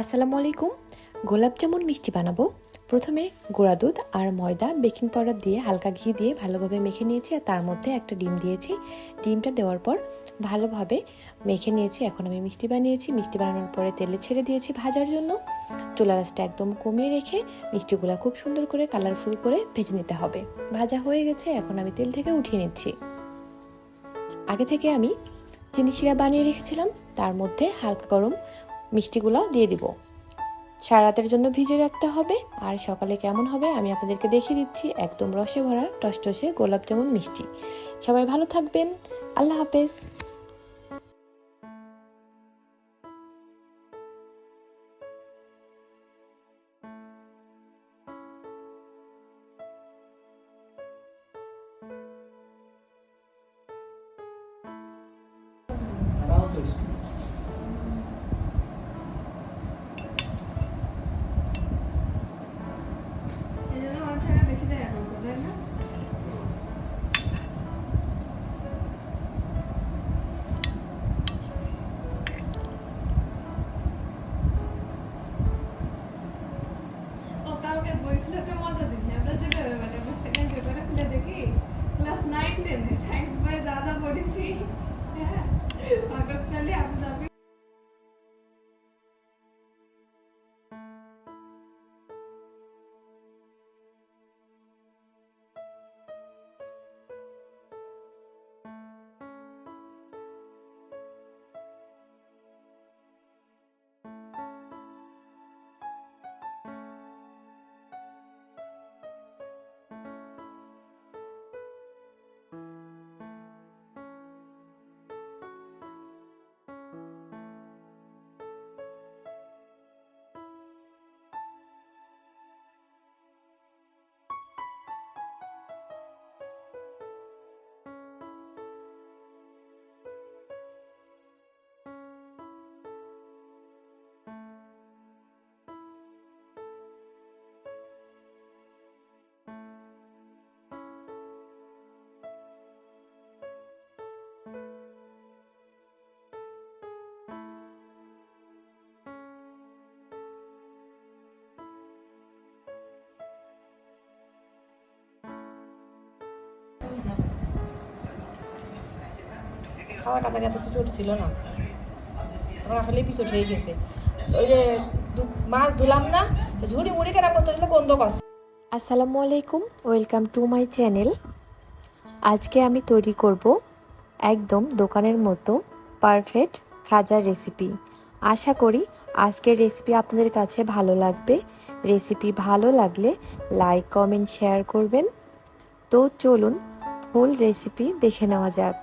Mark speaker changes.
Speaker 1: আসসালামু আলাইকুম গোলাপ জামুন মিষ্টি বানাবো। প্রথমে গোড়া দুধ আর ময়দা, বেকিং পাউডার দিয়ে হালকা ঘি দিয়ে ভালোভাবে মেখে নিয়েছি আর তার মধ্যে একটা ডিম দিয়েছি। ডিমটা দেওয়ার পর ভালোভাবে মেখে নিয়েছি। এখন আমি মিষ্টি বানিয়েছি। মিষ্টি বানানোর পরে তেলে ছেড়ে দিয়েছি ভাজার জন্য। চুলা রাসটা একদম কমিয়ে রেখে মিষ্টিগুলো খুব সুন্দর করে কালারফুল করে ভেজে নিতে হবে। ভাজা হয়ে গেছে। এখন আমি তেল থেকে উঠিয়ে নিচ্ছি। আগে থেকে আমি চিনি শিরা বানিয়ে রেখেছিলাম। তার মধ্যে হালকা গরম মিষ্টিগুলো দিয়ে দিব। সারা রাতের জন্য ভিজে রাখতে হবে। আর সকালে কেমন হবে আমি আপনাদেরকে দেখিয়ে দিচ্ছি। একদম রসে ভরা, টসটসে গোলাপ জামুন মিষ্টি। সবাই ভালো থাকবেন। আল্লাহ হাফেজ।
Speaker 2: ও কালকে বই খুলে একটা মজা দিচ্ছি আমরা যেটা মানে সেকেন্ড পেপারে খুলে দেখি ক্লাস নাইন টেনে সায়েন্স
Speaker 3: এপিসোড ছিল না। এখন আসলে হয়ে গেছে। ওই যে মাছ ধুলাম না, ঝুড়ি মুড়ি কোন দোকান
Speaker 1: আসসালামু আলাইকুম, ওয়েলকাম টু মাই চ্যানেল। আজকে আমি তৈরি করব একদম দোকানের মতো পারফেক্ট খাজার রেসিপি। আশা করি আজকের রেসিপি আপনাদের কাছে ভালো লাগবে। রেসিপি ভালো লাগলে লাইক, কমেন্ট, শেয়ার করবেন। তো চলুন ফুল রেসিপি দেখে নেওয়া যাক।